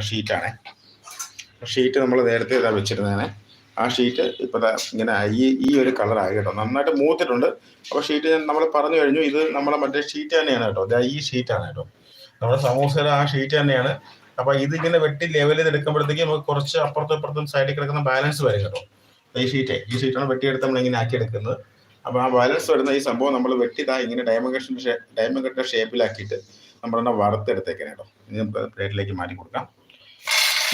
ഷീറ്റാണ്. Sheet നമ്മൾ നേരത്തെ ഇതാ വെച്ചിരുന്നതാണ് ആ ഷീറ്റ് ഇപ്പോൾ ഇങ്ങനെ ഈ ഈ ഒരു കളറായി കേട്ടോ. നന്നായിട്ട് മൂത്തിട്ടുണ്ട്. അപ്പോൾ ഷീറ്റ് നമ്മൾ പറഞ്ഞു കഴിഞ്ഞു ഇത് നമ്മളെ മറ്റേ ഷീറ്റ് തന്നെയാണ് കേട്ടോ. ഇതാ ഈ ഷീറ്റാണ് കേട്ടോ. നമ്മുടെ സമൂസയുടെ ആ ഷീറ്റ് തന്നെയാണ്. അപ്പോൾ ഇതിങ്ങനെ വെട്ടി ലെവൽ ചെയ്ത് എടുക്കുമ്പോഴത്തേക്ക് നമുക്ക് കുറച്ച് അപ്പുറത്തും ഇപ്പുറത്തും സൈഡിൽ കിടക്കുന്ന ബാലൻസ് വരും കേട്ടോ. ഈ ഷീറ്റ് ഈ ഷീറ്റാണ് വെട്ടിയെടുത്ത് നമ്മൾ ഇങ്ങനെ ആക്കി എടുക്കുന്നത്. അപ്പോൾ ആ ബാലൻസ് വരുന്ന ഈ സംഭവം നമ്മൾ വെട്ടിതാ ഇങ്ങനെ ഡയമണ്ട് ഡയമണ്ട് ഷേപ്പിലാക്കിയിട്ട് നമ്മളെന്നെ വറുത്തെടുത്തേക്കാണ് കേട്ടോ. ഇനി പ്ലേറ്റിലേക്ക് മാറ്റി കൊടുക്കാം.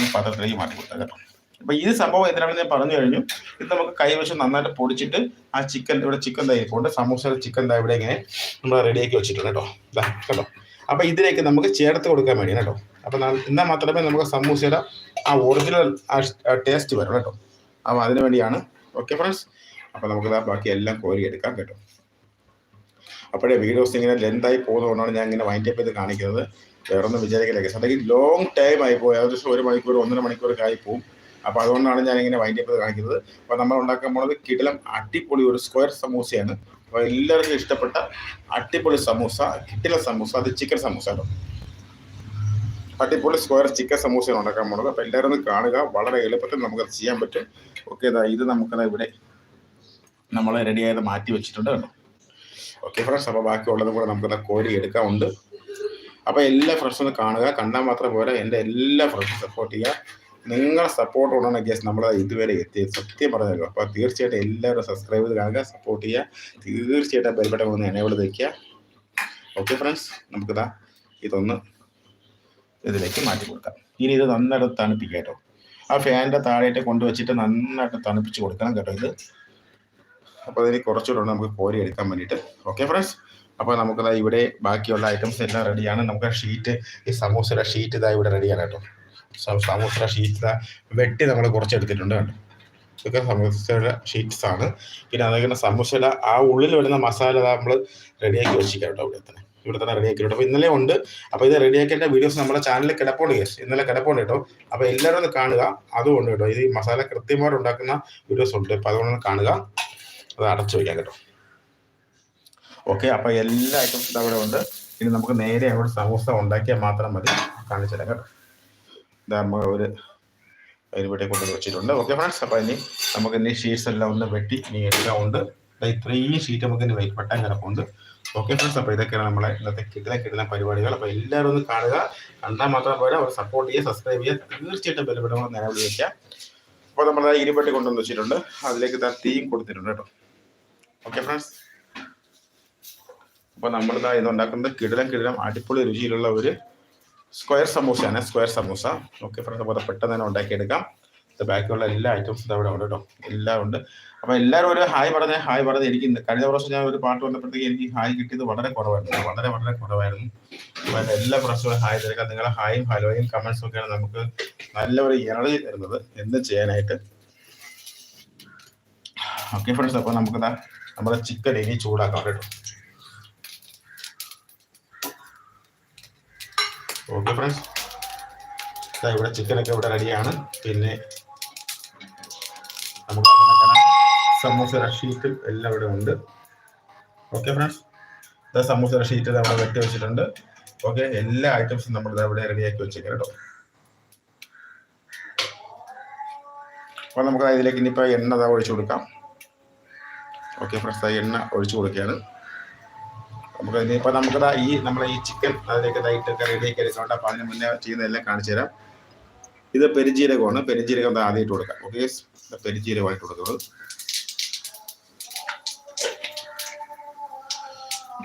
ഈ പാത്രത്തിലേക്ക് മാറ്റി കൊടുക്കാം കേട്ടോ. അപ്പൊ ഈ സംഭവം എന്തിനാണെന്ന് ഞാൻ പറഞ്ഞു കഴിഞ്ഞു. ഇത് നമുക്ക് കൈവശം നന്നായിട്ട് പൊടിച്ചിട്ട് ആ ചിക്കൻ ഇവിടെ ചിക്കൻ തൈ കൊണ്ട് സമൂസ ചിക്കൻ തൈ ഇവിടെ ഇങ്ങനെ നമ്മൾ റെഡിയാക്കി വെച്ചിട്ടുണ്ട് കേട്ടോ. കേട്ടോ അപ്പൊ ഇതിലേക്ക് നമുക്ക് ചേർത്ത് കൊടുക്കാൻ വേണ്ടി കേട്ടോ. അപ്പൊ ന- എന്നാൽ മാത്രമേ നമുക്ക് സമൂസയുടെ ആ ഒറിജിനൽ ടേസ്റ്റ് വരും കേട്ടോ. അപ്പൊ അതിനു വേണ്ടിയാണ്. ഓക്കെ ഫ്രണ്ട്സ് അപ്പൊ നമുക്ക് ബാക്കി എല്ലാം കോരി എടുക്കാം കേട്ടോ. അപ്പോഴേ വീഡിയോസ് ഇങ്ങനെ ലെന്തായി പോകുന്നതുകൊണ്ടാണ് ഞാൻ ഇങ്ങനെ വൈൻഡപ്പ് ചെയ്ത് കാണിക്കുന്നത്. വേറെ ഒന്നും വിചാരിക്കില്ല അല്ലെങ്കിൽ ലോങ് ടൈം ആയി പോയി. ഏകദേശം ഒരു മണിക്കൂർ ഒന്നര മണിക്കൂറൊക്കെ ആയിപ്പോവും അപ്പോൾ അതുകൊണ്ടാണ് ഞാൻ ഇങ്ങനെ വൈൻഡ് അപ്പ് കാണിക്കുന്നത്. അപ്പോൾ നമ്മൾ ഉണ്ടാക്കാൻ പോണത് കിടിലം അടിപൊളി ഒരു സ്ക്വയർ സമൂസയാണ്. അപ്പോൾ എല്ലാവർക്കും ഇഷ്ടപ്പെട്ട അടിപൊളി സമൂസ കിട്ടില സമൂസ അത് ചിക്കൻ സമൂസ കേട്ടോ. അടിപൊളി സ്ക്വയർ ചിക്കൻ സമൂസയാണ് ഉണ്ടാക്കാൻ പോണത്. അപ്പോൾ എല്ലാവരും ഒന്ന് കാണുക. വളരെ എളുപ്പത്തിൽ നമുക്ക് നമുക്കത് ചെയ്യാൻ പറ്റും. ഓക്കെ ഇതാ നമുക്കത് ഇവിടെ നമ്മൾ റെഡിയായത് മാറ്റി വെച്ചിട്ടുണ്ട് കേട്ടോ. ഓക്കെ ഫ്രണ്ട്സ് അപ്പോൾ ബാക്കിയുള്ളതും കൂടെ നമുക്കത് കോരി എടുക്കാറുണ്ട് അപ്പോൾ എല്ലാ ഫ്രണ്ട്സും കാണുക. കണ്ടാൽ മാത്രം പോരാ. എന്റെ എല്ലാ ഫ്രണ്ട്സും സപ്പോർട്ട് ചെയ്യുക. നിങ്ങളെ സപ്പോർട്ട് കൊണ്ടാണ് ഗസ് നമ്മൾ ഇതുവരെ എത്തിയത്. സത്യം പറഞ്ഞല്ലോ അപ്പോൾ തീർച്ചയായിട്ടും എല്ലാവരും സബ്സ്ക്രൈബ് ചെയ്ത് കാണുക സപ്പോർട്ട് ചെയ്യുക. തീർച്ചയായിട്ടും ബെൽബട്ടൺ ഒന്ന് എനേബിൾ വയ്ക്കുക ഓക്കെ ഫ്രണ്ട്സ് നമുക്ക് നമുക്കിതാ ഇതൊന്ന് ഇതിലേക്ക് മാറ്റി കൊടുക്കാം. ഇനി ഇത് നന്നായിട്ട് തണുപ്പിക്കാം കേട്ടോ. ആ ഫാനിന്റെ താഴെയായിട്ട് കൊണ്ടുവച്ചിട്ട് നന്നായിട്ട് തണുപ്പിച്ച് കൊടുക്കണം കേട്ടോ ഇത്. അപ്പോൾ അതിന് കുറച്ചുകൂടെ നമുക്ക് കോരി എടുക്കാൻ വേണ്ടിയിട്ട്. ഓക്കെ ഫ്രണ്ട്സ് അപ്പോൾ നമുക്ക് ഇവിടെ ബാക്കിയുള്ള ഐറ്റംസ് എല്ലാം റെഡിയാണ് നമുക്ക് ഷീറ്റ് ഈ സമൂസയുടെ ഷീറ്റ് ഇതാ ഇവിടെ റെഡിയാണ് കേട്ടോ. സമൂസ ഷീറ്റ് വെട്ടി നമ്മൾ കുറച്ചെടുത്തിട്ടുണ്ട് കേട്ടോ. ഇതൊക്കെ സമൂസയുടെ ഷീറ്റ്സ് ആണ്. പിന്നെ അതേപോലെ സമൂസയുടെ ആ ഉള്ളിൽ വരുന്ന മസാല നമ്മൾ റെഡിയാക്കി വെച്ചിരിക്കാം കേട്ടോ ഇവിടെ തന്നെ. ഇവിടെ തന്നെ റെഡിയാക്കി അപ്പോൾ ഇന്നലെ ഉണ്ട്. അപ്പോൾ ഇത് റെഡിയാക്കേണ്ട വീഡിയോസ് നമ്മുടെ ചാനലിൽ കിടപ്പുണ്ട് കേസ് ഇന്നലെ കിടപ്പുണ്ട് കേട്ടോ. അപ്പോൾ എല്ലാവരും ഒന്ന് കാണുക. അതുകൊണ്ട് കേട്ടോ. ഇത് മസാല കൃത്യമായിട്ട് ഉണ്ടാക്കുന്ന വീഡിയോസ് ഉണ്ട്. അപ്പോൾ അതുകൊണ്ട് കാണുക. അത് അടച്ചു വയ്ക്കാം കേട്ടോ. ഓക്കെ അപ്പോൾ എല്ലാ ഐറ്റംസും അവിടെ ഉണ്ട്. ഇനി നമുക്ക് നേരെ അവിടെ സമൂസ ഉണ്ടാക്കിയാൽ മാത്രം മതി. കാണിച്ചു തരാം കേട്ടോ. നമ്മൾ ഒരു അതിനുവേണ്ടി കൊണ്ടുവന്ന് വെച്ചിട്ടുണ്ട്. ഓക്കെ ഫ്രണ്ട്സ് അപ്പോൾ ഇനി നമുക്ക് ഇനി ഷീറ്റ്സ് എല്ലാം ഒന്ന് വെട്ടി ഇനി എല്ലാം ഉണ്ട്. ഇത്രയും ഷീറ്റ് നമുക്ക് ഇനി വെയിറ്റ് വെട്ടാൻ കിടപ്പുണ്ട്. ഓക്കെ ഫ്രണ്ട്സ് അപ്പോൾ ഇതൊക്കെയാണ് നമ്മളെ ഇന്നത്തെ കിട്ടുന്ന കിട്ടുന്ന പരിപാടികൾ. അപ്പോൾ എല്ലാവരും ഒന്ന് കാണുക. കണ്ടാൽ മാത്രം പോരാ. അവർ സപ്പോർട്ട് ചെയ്യുക സബ്സ്ക്രൈബ് ചെയ്യുക. തീർച്ചയായിട്ടും ബലപ്പെടുമ്പോൾ നേരെ വിളിക്കാം അപ്പോൾ നമ്മൾ ഇരുപട്ടി കൊണ്ടുവന്ന് വെച്ചിട്ടുണ്ട്. അതിലേക്ക് തീയും കൊടുത്തിട്ടുണ്ട് കേട്ടോ. ഓക്കെ ഫ്രണ്ട്സ് അപ്പോൾ നമ്മൾ ഇത് ഉണ്ടാക്കുന്നത് കിടിലം കിടലം അടിപൊളി രുചിയിലുള്ള ഒരു സ്ക്വയർ സമൂസയാണ് സ്ക്വയർ സമൂസ. ഓക്കെ ഫ്രണ്ട്സ് അപ്പോൾ പെട്ടെന്ന് തന്നെ ഉണ്ടാക്കിയെടുക്കാം. ഇത് ബാക്കിയുള്ള എല്ലാ ഐറ്റംസും അവിടെ ഉണ്ട് കേട്ടോ എല്ലാം ഉണ്ട്. അപ്പോൾ എല്ലാവരും ഒരു ഹായ് പറഞ്ഞ ഹായ് പറഞ്ഞ്. എനിക്ക് കഴിഞ്ഞ പ്രാവശ്യം ഞാൻ ഒരു പാട്ട് വന്നപ്പോഴത്തേക്ക് എനിക്ക് ഹായ് കിട്ടിയത് വളരെ കുറവായിരുന്നു വളരെ വളരെ കുറവായിരുന്നു. അപ്പോൾ എല്ലാ പ്രാവശ്യവും ഹായ് തിരക്കാം നിങ്ങളെ ഹായും ഹലോയും കമൻസും ഒക്കെയാണ് നമുക്ക് നല്ല ഒരു എനർജി തരുന്നത്. എന്ത് ചെയ്യാനായിട്ട്? ഓക്കെ ഫ്രണ്ട്സ് അപ്പോൾ നമുക്കിതാ നമ്മുടെ ചിക്കൻ ഇനി ചൂടാക്കാം കേട്ടോ ഓക്കെ ഫ്രണ്ട്സ് ഇവിടെ ചിക്കനൊക്കെ ഇവിടെ റെഡിയാണ് പിന്നെ നമുക്ക് സമൂസ റഷീറ്റും എല്ലാം ഇവിടെ ഉണ്ട്. ഓക്കെ ഫ്രണ്ട്സ് ഇതാ സമൂസ ഷീറ്റ് അവിടെ വെട്ടി വെച്ചിട്ടുണ്ട്. ഓക്കെ എല്ലാ ഐറ്റംസും നമ്മൾ ഇവിടെ റെഡിയാക്കി വെച്ചേക്കാം കേട്ടോ. അപ്പോൾ നമുക്ക് ഇതിലേക്ക് ഇനിയിപ്പോൾ എണ്ണ ഒഴിച്ചു കൊടുക്കാം. ഓക്കെ ഫ്രണ്ട്സ് എണ്ണ ഒഴിച്ചു കൊടുക്കുകയാണ്. നമുക്ക് ഇനിയിപ്പോൾ നമുക്ക് ഈ നമ്മളെ ഈ ചിക്കൻ അതിലേക്ക് ഇതായിട്ടൊക്കെ റെഡിയാക്കി എടുക്കാണ്ട് അപ്പോൾ അതിന് മുന്നേ ചെയ്യുന്നതെല്ലാം കാണിച്ചു തരാം. ഇത് പെരിജീരകമാണ് പെരിജീരകം ആദ്യമായിട്ട് കൊടുക്കാം. ഓക്കെ പെരിജീരകമായിട്ട് കൊടുക്കുന്നത്.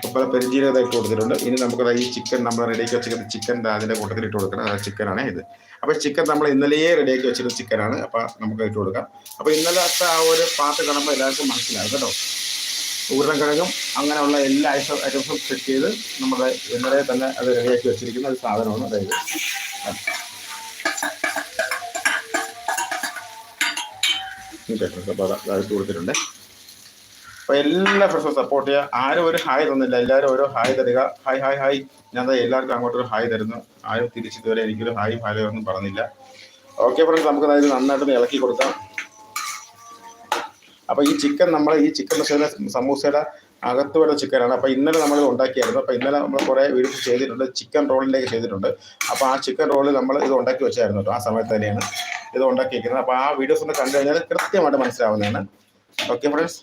അപ്പോൾ പെരിജീരകം ഇട്ട് കൊടുത്തിട്ടുണ്ട്. ഇനി നമുക്കത് ഈ ചിക്കൻ നമ്മൾ റെഡിയാക്കി വെച്ചിരിക്കുന്ന ചിക്കൻ അതിന്റെ കൂട്ടത്തിൽ ഇട്ട് കൊടുക്കണം ആ ചിക്കനാണ് ഇത്. അപ്പോൾ ചിക്കൻ നമ്മൾ ഇന്നലെയേ റെഡിയാക്കി വെച്ചിരുന്ന ചിക്കനാണ് അപ്പോൾ നമുക്ക് ഇട്ട് കൊടുക്കാം. അപ്പോൾ ഇന്നലത്തെ ആ ഒരു പാർട്ട് കാണുമ്പോൾ എല്ലാവർക്കും മനസ്സിലാകും കേട്ടോ. ഉരുളക്കിഴങ്ങും അങ്ങനെയുള്ള എല്ലാ ഐറ്റം ഐറ്റംസും സെറ്റ് ചെയ്ത് നമ്മുടെ ഇന്നലെ തന്നെ അത് റെഡിയാക്കി വെച്ചിരിക്കുന്ന ഒരു സാധനമാണ് അതായത് അപ്പോൾ അത് കൊടുത്തിട്ടുണ്ട്. അപ്പോൾ എല്ലാ ഫ്രണ്ട്സും സപ്പോർട്ട് ചെയ്യുക ആരും ഒരു ഹായ് തന്നില്ല. എല്ലാവരും ഓരോ ഹായ് തരിക. ഹായ് ഹായ് ഹായ് ഞാൻ എല്ലാവർക്കും അങ്ങോട്ടൊരു ഹായ് തരുന്നു. ആരും തിരിച്ചിതുവരെ എനിക്കൊരു ഹായ് ഹായ് ഒന്നും പറഞ്ഞില്ല. ഓക്കെ ഫ്രണ്ട്സ് നമുക്ക് അതായത് നന്നായിട്ട് ഇളക്കി കൊടുക്കാം. അപ്പോൾ ഈ ചിക്കൻ നമ്മൾ ഈ ചിക്കൻ മസാല സമൂസയുടെ അകത്ത് വരുന്ന ചിക്കനാണ് അപ്പോൾ ഇന്നലെ നമ്മൾ ഉണ്ടാക്കിയായിരുന്നു. അപ്പോൾ ഇന്നലെ നമ്മൾ കുറേ വീഡിയോസ് ചെയ്തിട്ടുണ്ട്. ചിക്കൻ റോളിലേക്ക് ചെയ്തിട്ടുണ്ട്. അപ്പോൾ ആ ചിക്കൻ റോളിൽ നമ്മൾ ഇത് ഉണ്ടാക്കി വെച്ചായിരുന്നു കേട്ടോ. ആ സമയത്ത് തന്നെയാണ് ഇത് ഉണ്ടാക്കിയിരിക്കുന്നത്. അപ്പോൾ ആ വീഡിയോസ് ഒന്ന് കണ്ടു കഴിഞ്ഞാൽ കൃത്യമായിട്ട് മനസ്സിലാവുന്നതാണ്. ഓക്കെ ഫ്രണ്ട്സ്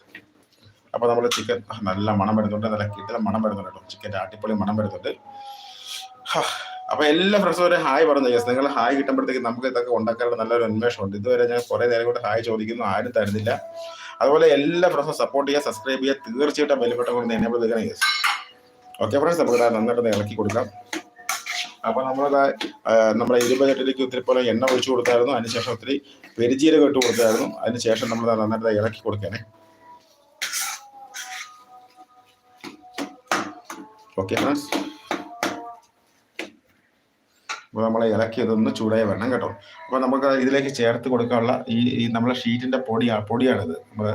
അപ്പോൾ നമ്മൾ ചിക്കൻ നല്ല മണം വരുന്നുണ്ട്. നല്ല കിട്ടുന്ന മണം വരുന്നുണ്ട് കേട്ടോ. ചിക്കന്റെ അടിപൊളി മണം വരുന്നുണ്ട്. അപ്പോൾ എല്ലാ ഫ്രണ്ട്സും ഒരു ഹായ് പറഞ്ഞു യെസ് നിങ്ങൾ ഹായ് കിട്ടുമ്പോഴത്തേക്ക് നമുക്ക് ഇതൊക്കെ ഉണ്ടാക്കാനുള്ള നല്ലൊരു ഉണ്ട്. ഇതുവരെ ഞാൻ കുറേ നേരം കൊണ്ട് ഹായ് ചോദിക്കുന്നു ആരും തരുന്നില്ല. അതുപോലെ എല്ലാ ഫ്രണ്ട്സും സപ്പോർട്ട് ചെയ്യുക സബ്സ്ക്രൈബ് ചെയ്യുക തീർച്ചയായിട്ടും ബെൽബട്ടൺ കൊണ്ട് എന്നെ ചെയ്യണം യെസ് ഓക്കെ ഫ്രണ്ട്സ് നമുക്ക് നന്നായിട്ട് ഇളക്കി കൊടുക്കാം. അപ്പോൾ നമ്മളത് നമ്മുടെ ഇരുപത് ലിറ്ററിലേക്ക് ഒത്തിരി പോലെ എണ്ണ ഒഴിച്ചു കൊടുത്തായിരുന്നു. അതിനുശേഷം ഒത്തിരി പെരിജീരകം ഇട്ട് കൊടുത്തായിരുന്നു. അതിനുശേഷം നമ്മൾ നന്നായിട്ട് ഇളക്കി കൊടുക്കാനേ ഓക്കെ അപ്പോൾ നമ്മളെ ഇളക്കിയതൊന്ന് ചൂടായി വരണം കേട്ടോ. അപ്പോൾ നമുക്ക് ഇതിലേക്ക് ചേർത്ത് കൊടുക്കാനുള്ള ഈ ഈ നമ്മളെ ഷീറ്റിന്റെ പൊടിയാണ് പൊടിയാണിത്. നമ്മൾ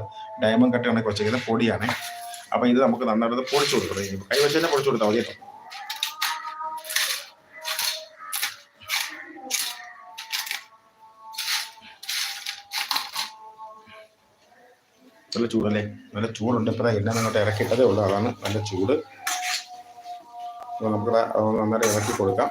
ഡയമണ്ട് കട്ട് കണക്ക് വെച്ചിരിക്കുന്ന പൊടിയാണ്. അപ്പോൾ ഇത് നമുക്ക് നന്നായിട്ട് പൊടിച്ചു കൊടുക്കണം. കൈ വെച്ച് തന്നെ പൊടിച്ചു കൊടുത്താൽ മതി കേട്ടോ. നല്ല ചൂടല്ലേ? നല്ല ചൂടുണ്ട്. ഇപ്പോൾ എണ്ണ അങ്ങോട്ട് ഇറക്കിയിട്ടതേ ഉള്ളൂ. അതാണ് നല്ല ചൂട്. അപ്പോൾ നമുക്ക് നന്നായിട്ട് ഇറക്കി കൊടുക്കാം.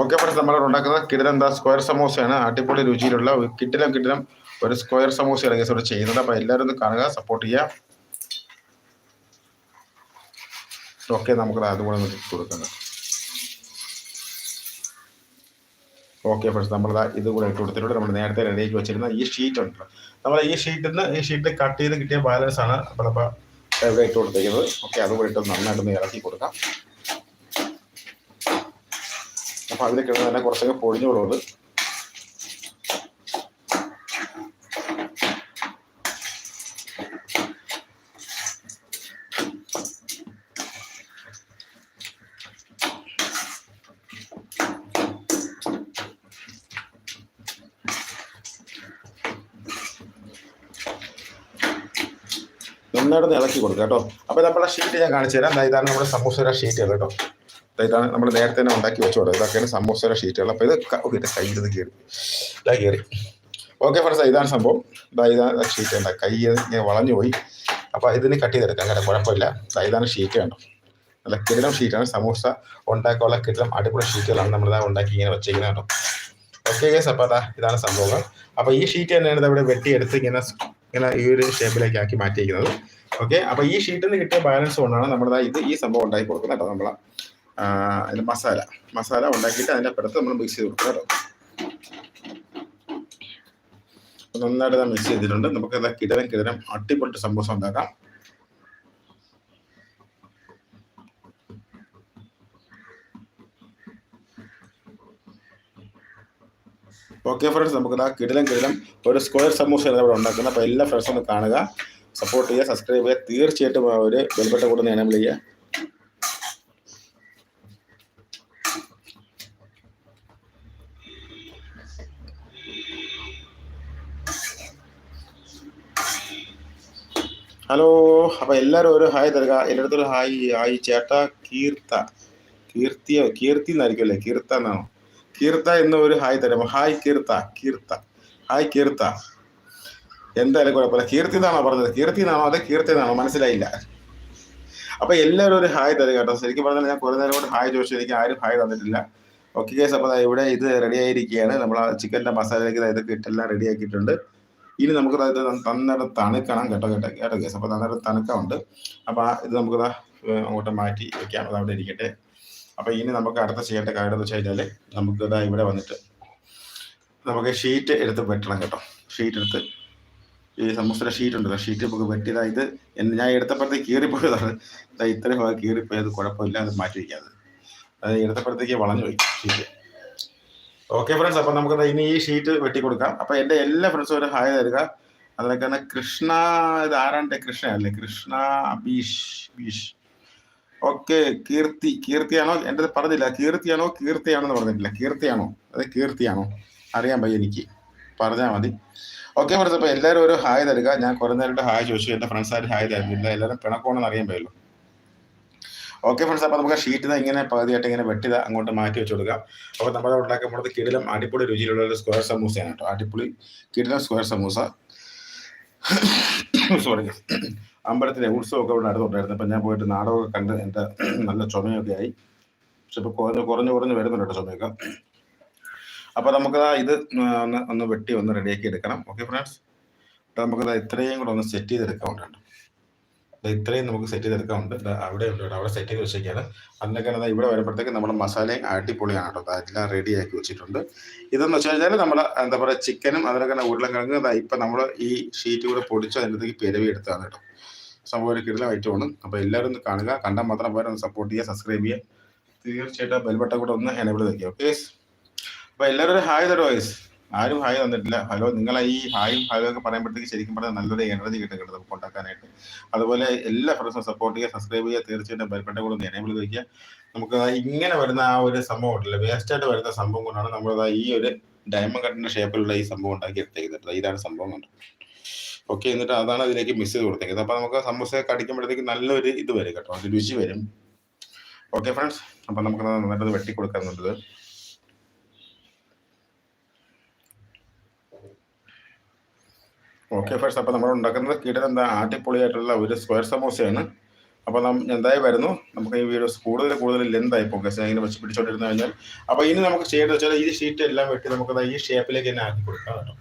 ഓക്കെ ഫ്രണ്ട്സ് നമ്മൾ ഉണ്ടാക്കുന്നത് കിടിലം എന്താ സ്ക്വയർ സമോസയാണ്. അടിപൊളി രുചിയിലുള്ള കിട്ടിലും കിടിലം ഒരു സ്ക്വയർ സമോസയാണ് കേസ് ഇവിടെ ചെയ്യുന്നത്. അപ്പോൾ എല്ലാവരും ഒന്ന് കാണുക സപ്പോർട്ട് ചെയ്യുക. ഓക്കെ നമുക്ക് അതുകൂടെ ഒന്ന് കൊടുക്കുന്നത് ഓക്കെ ഫ്രണ്ട്സ് നമ്മൾ ഇത് കൂടെ ഇട്ട് കൊടുത്തിട്ടുണ്ട്. നമ്മൾ നേരത്തെ റെഡിയാക്കി വെച്ചിരുന്ന ഈ ഷീറ്റ് ഉണ്ടല്ലോ. നമ്മൾ ഈ ഷീറ്റിൽ നിന്ന് ഈ ഷീറ്റ് കട്ട് ചെയ്ത് കിട്ടിയ ബാലൻസ് ആണ്. അപ്പോൾ ഇവിടെ ഇട്ട് കൊടുത്തേക്കുന്നത്. ഓക്കെ അതുകൂടെ ഇട്ട് നന്നായിട്ടൊന്ന് ഇറക്കി കൊടുക്കാം. അപ്പോൾ അതിൽ കിടന്ന് തന്നെ കുറച്ചൊക്കെ പൊടിഞ്ഞോളൂ നന്നായിട്ട് ഇളക്കി കൊടുക്കുക കേട്ടോ. അപ്പോൾ നമ്മുടെ ഷീറ്റ് ഞാൻ കാണിച്ചു തരാം. ഇതാണ് നമ്മുടെ സമൂസയുടെ ഷീറ്റുകൾ കേട്ടോ. ഇതാണ് നമ്മൾ നേരത്തെ തന്നെ ഉണ്ടാക്കി വെച്ചോട്ടെ ഇതൊക്കെയാണ് സമൂസയുടെ ഷീറ്റുകൾ അപ്പോൾ ഇത് ഓക്കെ കയ്യിൽ ഇത് കയറി ഇതാ കയറി ഓക്കെ ഫ്രണ്ട്സ് ഇതാണ് സംഭവം. ഇതാ ഇതാണ് ഷീറ്റ് വേണ്ട കൈ ഇങ്ങനെ വളഞ്ഞു പോയി. അപ്പോൾ ഇതിന് കട്ട് ചെയ്തെടുക്കാം കേട്ടോ. കുഴപ്പമില്ല. ഇതാ ഇതാണ് ഷീറ്റ് കണ്ടോ? നല്ല കിടിലം ഷീറ്റാണ് സമൂസ ഉണ്ടാക്കാനുള്ള കിടിലം അടിപൊളി ഷീറ്റുകളാണ് ഇതാ ഉണ്ടാക്കി ഇങ്ങനെ വെച്ചേക്കുന്നത് കേട്ടോ. ഓക്കെ ഗേസ് അപ്പോൾ അതാ ഇതാണ് സംഭവങ്ങൾ. അപ്പോൾ ഈ ഷീറ്റ് തന്നെയാണ് ഇവിടെ വെട്ടിയെടുത്ത് ഇങ്ങനെ ഇങ്ങനെ ഈ ഒരു ഷേപ്പിലേക്ക് ആക്കി മാറ്റിയിരിക്കുന്നത്. ഓക്കെ അപ്പൊ ഈ ഷീറ്റിൽ നിന്ന് കിട്ടിയ ബാലൻസ് കൊണ്ടാണ് നമ്മുടെ ഇത് ഈ സംഭവം ഉണ്ടാക്കി കൊടുക്കുന്നത് കേട്ടോ നമ്മളെ. അതിന്റെ മസാല മസാല ഉണ്ടാക്കിയിട്ട് അതിന്റെ അപ്പുറത്ത് നമ്മൾ മിക്സ് ചെയ്ത് കൊടുക്കുക കേട്ടോ. നന്നായിട്ട് മിക്സ് ചെയ്തിട്ടുണ്ട്. നമുക്ക് എന്താ കിടനം അടിപൊളി സംഭവം ഉണ്ടാക്കാം. ഓക്കെ ഫ്രണ്ട്സ് നമുക്ക് ഇതാ കിടിലം കിടിലം ഒരു സ്ക്വയർ സമൂസ ഇവിടെ ഉണ്ടാക്കുന്നത്. അപ്പോൾ എല്ലാ ഫ്രണ്ട്സും ഒന്ന് കാണുക. സപ്പോർട്ട് ചെയ്യുക സബ്സ്ക്രൈബ് ചെയ്യുക. തീർച്ചയായിട്ടും ഒരു ബെൽബട്ട കൂടെ എനേബിൾ ചെയ്യുക. ഹലോ അപ്പോൾ എല്ലാവരും ഒരു ഹായ് തരുക. എല്ലായിടത്തും ഹായ് ഹായ് ചേട്ടാ കീർത്ത. കീർത്തിയോ? കീർത്തി എന്നായിരിക്കും അല്ലേ? കീർത്ത എന്നാണോ? കീർത്ത എന്ന ഒരു ഹായ് തരാം. ഹായ് കീർത്ത കീർത്ത. ഹായ് കീർത്ത. എന്തായാലും കുഴപ്പമില്ല. കീർത്തി എന്നാണോ പറഞ്ഞത്? കീർത്തി എന്നാണോ? അതെ കീർത്തി എന്നാണോ? മനസ്സിലായില്ല. അപ്പൊ എല്ലാവരും ഒരു ഹായ് തരും കേട്ടോ. ശരിക്കും പറഞ്ഞാൽ ഞാൻ കുറെ നേരം കൊണ്ട് ഹായ് ചോദിച്ചു. എനിക്ക് ആരും ഹായ് തന്നിട്ടില്ല. ഓക്കെ കേസ് അപ്പോൾ ദാ ഇവിടെ ഇത് റെഡി ആയിരിക്കുകയാണ്. നമ്മൾ ആ ചിക്കന്റെ മസാലയിലേക്ക് ദാ ഇതൊക്കെ ഇട്ടെല്ലാം റെഡി ആക്കിയിട്ടുണ്ട്. ഇനി നമുക്ക് ഇത് തന്നേരം തണുക്കണം കേട്ടോ കേട്ടോ കേട്ടോ കേസ് അപ്പോൾ തന്നേരം തണുക്കമുണ്ട്. അപ്പോൾ ആ ഇത് നമുക്ക് അങ്ങോട്ട് മാറ്റി വെക്കാം. അത് അവിടെ ഇരിക്കട്ടെ. അപ്പോൾ ഇനി നമുക്ക് അടുത്ത ചെയ്യേണ്ട കാര്യം എന്ന് വെച്ച് കഴിഞ്ഞാൽ നമുക്ക് ഇതാ ഇവിടെ വന്നിട്ട് നമുക്ക് ഷീറ്റ് എടുത്ത് വെട്ടണം കേട്ടോ. ഷീറ്റ് എടുത്ത് ഈ സമൂസയുടെ ഷീറ്റ് ഉണ്ടല്ലോ. ഷീറ്റ് നമുക്ക് വെട്ടിയതാ ഇത്. ഞാൻ എടുത്തപ്പോഴത്തേക്ക് കീറിപ്പോയതാണ്. ഇതാ ഇത്രയും ഭാഗം കീറിപ്പോയത് കുഴപ്പമില്ല അത് മാറ്റി വയ്ക്കാതെ അത് എടുത്തപ്പോഴത്തേക്ക് വളഞ്ഞു പോയി ഷീറ്റ് ഓക്കെ ഫ്രണ്ട്സ് അപ്പം നമുക്ക് ഇനി ഈ ഷീറ്റ് വെട്ടി കൊടുക്കാം അപ്പം എന്റെ എല്ലാ ഫ്രണ്ട്സും ഒരു ഹായ് തരിക. അതിനൊക്കെ കൃഷ്ണ ഇത് ആരാണ്ട് കൃഷ്ണ അല്ലേ? കൃഷ്ണ ബീഷ് ബീഷ് ഓക്കെ കീർത്തി കീർത്തിയാണോ? എന്റെ പറഞ്ഞില്ല. കീർത്തിയാണോ കീർത്തിയാണോ പറഞ്ഞിട്ടില്ല. കീർത്തിയാണോ? അത് കീർത്തിയാണോ? അറിയാൻ പയ്യ എനിക്ക്. പറഞ്ഞാൽ മതി. ഓക്കെ ഫ്രണ്ട്സ് അപ്പോൾ എല്ലാവരും ഒരു ഹായ് തരുക. ഞാൻ കുറേ നേരമായിട്ട് ഹായ് ചോദിച്ചു. എന്റെ ഫ്രണ്ട്സ് ആരും ഹായ് തരുന്നില്ല. എല്ലാവരും പിണക്കോണെന്ന് അറിയാൻ പറ്റുള്ളൂ ഓക്കെ ഫ്രണ്ട്സ് അപ്പോൾ നമുക്ക് ഷീറ്റ് ഇങ്ങനെ പകുതിയായിട്ട് ഇങ്ങനെ വെട്ടിത. അങ്ങോട്ട് മാറ്റി വെച്ച് കൊടുക്കാം അപ്പോൾ നമ്മൾ ഉണ്ടാക്കുമ്പോൾ കിടിലം അടിപൊളി രുചിയിലുള്ള ഒരു സ്ക്വയർ സമൂസയാണ് കേട്ടോ. അടിപൊളി കിടിലം സ്ക്വയർ സമൂസ. സോറി അമ്പലത്തിലെ ഉത്സവമൊക്കെ ഇവിടെ അടുത്തുണ്ടായിരുന്നു അപ്പം ഞാൻ പോയിട്ട് നാടകമൊക്കെ കണ്ട് എന്റെ നല്ല ചുമയൊക്കെ ആയി. പക്ഷെ ഇപ്പോൾ കുറഞ്ഞ് കുറഞ്ഞ് കുറഞ്ഞ് വരുന്നുണ്ട് ചുമയൊക്കെ. അപ്പോൾ നമുക്ക് ഇത് ഒന്ന് ഒന്ന് വെട്ടി ഒന്ന് റെഡിയാക്കി എടുക്കണം. ഓക്കെ ഫ്രണ്ട്സ് നമുക്ക് ഇത്രയും കൂടെ ഒന്ന് സെറ്റ് ചെയ്തെടുക്കാറുണ്ട് ഇത്രയും നമുക്ക് സെറ്റ് ചെയ്തെടുക്കാറുണ്ട് അവിടെ ഉണ്ട്. അവിടെ സെറ്റ് ചെയ്ത് വെച്ചേക്കാണ്. അതിനൊക്കെ ഇവിടെ വരുമ്പോഴത്തേക്ക് നമ്മുടെ മസാലയും അടിപൊളിയാണ് കേട്ടോ. അതെല്ലാം റെഡിയാക്കി വെച്ചിട്ടുണ്ട്. ഇതെന്ന് വെച്ച് കഴിഞ്ഞാൽ നമ്മൾ എന്താ പറയുക ചിക്കനും അതിനൊക്കെ ഉരുളക്കിഴങ്ങ് ഇപ്പം നമ്മൾ ഈ ഷീറ്റ് കൂടെ പൊടിച്ച് അതിന്റെ പെരവി എടുത്താണ് കേട്ടോ. സംഭവം ഒരു കിടല ഐറ്റമാണ് അപ്പോൾ എല്ലാവരും ഒന്ന് കാണുക. കണ്ടാൽ മാത്രം പോരാ ഒന്ന് സപ്പോർട്ട് ചെയ്യുക സബ്സ്ക്രൈബ് ചെയ്യുക. തീർച്ചയായിട്ടും ആ ബെൽബട്ട കൂടെ ഒന്ന് എനബിൾ വയ്ക്കുക ഓക്കെ അപ്പോൾ എല്ലാവരും ഒരു ഹായ് തരുമോ ഗൈസ് ആരും ഹായ് തന്നിട്ടില്ല. ഹലോ നിങ്ങൾ ഈ ഹായും ഹായും ഒക്കെ പറയുമ്പോഴത്തേക്ക് ശരിക്കും പറഞ്ഞാൽ നല്ലൊരു എനർജി കിട്ടും കേട്ടോ നമുക്ക് ഉണ്ടാക്കാനായിട്ട്. അതുപോലെ എല്ലാ ഫ്രണ്ട്സും സപ്പോർട്ട് ചെയ്യുക സബ്സ്ക്രൈബ് ചെയ്യുക തീർച്ചയായിട്ടും ബെൽബട്ട കൂടെ ഒന്ന് എനേബിൾ വയ്ക്കുക നമുക്ക് ഇങ്ങനെ വരുന്ന ആ ഒരു സംഭവം ഉണ്ടല്ലോ വേസ്റ്റായിട്ട് വരുന്ന സംഭവം കൊണ്ടാണ് നമ്മൾ ഈ ഒരു ഡയമണ്ട് കട്ടിന്റെ ഷേപ്പിലുള്ള ഈ സംഭവം ഉണ്ടാക്കി എടുത്തേക്കുന്നത്. ഇതാണ് സംഭവം കണ്ടോ ഓക്കെ എന്നിട്ട് അതാണ് അതിലേക്ക് മിക്സ് ചെയ്ത് കൊടുത്തേക്കുന്നത്. അപ്പോൾ നമുക്ക് സമൂസ കടിക്കുമ്പോഴത്തേക്ക് നല്ലൊരു ഇത് വരും കേട്ടോ. അത് രുചി വരും. ഓക്കെ ഫ്രണ്ട്സ് അപ്പൊ നമുക്ക് നന്നായിട്ട് വെട്ടി കൊടുക്കാറുണ്ട് ഓക്കെ ഫ്രണ്ട്സ് അപ്പൊ നമ്മൾ ഉണ്ടാക്കുന്നത് കീടൻ എന്താ ആട്ടിപ്പൊളിയായിട്ടുള്ള ഒരു സ്ക്വയർ സമോസയാണ്. അപ്പൊ നാം എന്തായി വരുന്നു? നമുക്ക് ഈ വീഡിയോസ് കൂടുതൽ കൂടുതൽ ലെന്ത് ആയി പോകും ഇങ്ങനെ വെച്ച് പിടിച്ചോണ്ടിരുന്നു കഴിഞ്ഞാൽ. അപ്പൊ ഇനി നമുക്ക് ചെയ്യേണ്ടത് വെച്ചാൽ ഈ ഷീറ്റ് എല്ലാം വെട്ടി നമുക്ക് ഈ ഷേപ്പിലേക്ക് തന്നെ ആക്കി കൊടുക്കാം കേട്ടോ.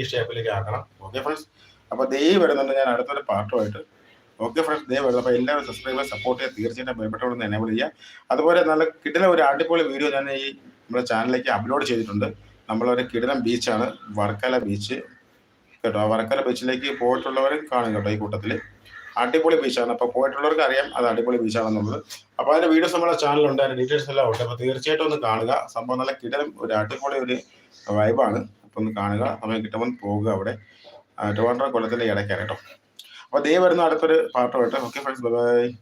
ഈ ഷേപ്പിലേക്ക് ആക്കണം. ഓക്കെ ഫ്രണ്ട്സ് അപ്പൊ ദേ വരുന്നുണ്ട്. ഞാൻ അടുത്തൊരു പാർട്ടുമായിട്ട് ഓക്കെ ഫ്രണ്ട്സ് ദേ വരുന്നത് അപ്പൊ എല്ലാവരും സബ്സ്ക്രൈബ് സപ്പോർട്ട് ചെയ്യുക. തീർച്ചയായിട്ടും ഭയപ്പെട്ടോട് എനേബിൾ ചെയ്യുക. അതുപോലെ നല്ല കിടില ഒരു അടിപൊളി വീഡിയോ ഞാൻ ഈ നമ്മുടെ ചാനലിലേക്ക് അപ്ലോഡ് ചെയ്തിട്ടുണ്ട്. നമ്മളൊരു കിടനം ബീച്ചാണ് വർക്കല ബീച്ച് കേട്ടോ? വർക്കല ബീച്ചിലേക്ക് പോയിട്ടുള്ളവർ കാണും കേട്ടോ ഈ കൂട്ടത്തിൽ അടിപൊളി ബീച്ചാണ് അപ്പോൾ പോയിട്ടുള്ളവർക്ക് അറിയാം അത് അടിപൊളി ബീച്ചാണെന്നുള്ളത് അപ്പോൾ അതിന്റെ വീഡിയോസ് നമ്മുടെ ചാനലുണ്ട് അതിന്റെ ഡീറ്റെയിൽസ് എല്ലാം ഉണ്ട്. അപ്പോൾ തീർച്ചയായിട്ടും ഒന്ന് കാണുക. സംഭവം നല്ല കിടലം ഒരു അടിപൊളി ഒരു വൈബാണ് അപ്പോൾ ഒന്ന് കാണുക. സമയം കിട്ടുമ്പോൾ പോകുക അവിടെ. ട്രിവാൻഡ്രം കൊല്ലത്തിന്റെ ഇടയ്ക്കാണ് കേട്ടോ. അപ്പോൾ ദേ വരുന്ന അടുത്തൊരു പാട്ടുമായിട്ട് ഓക്കെ ഫ്രണ്ട്സ് ബൈ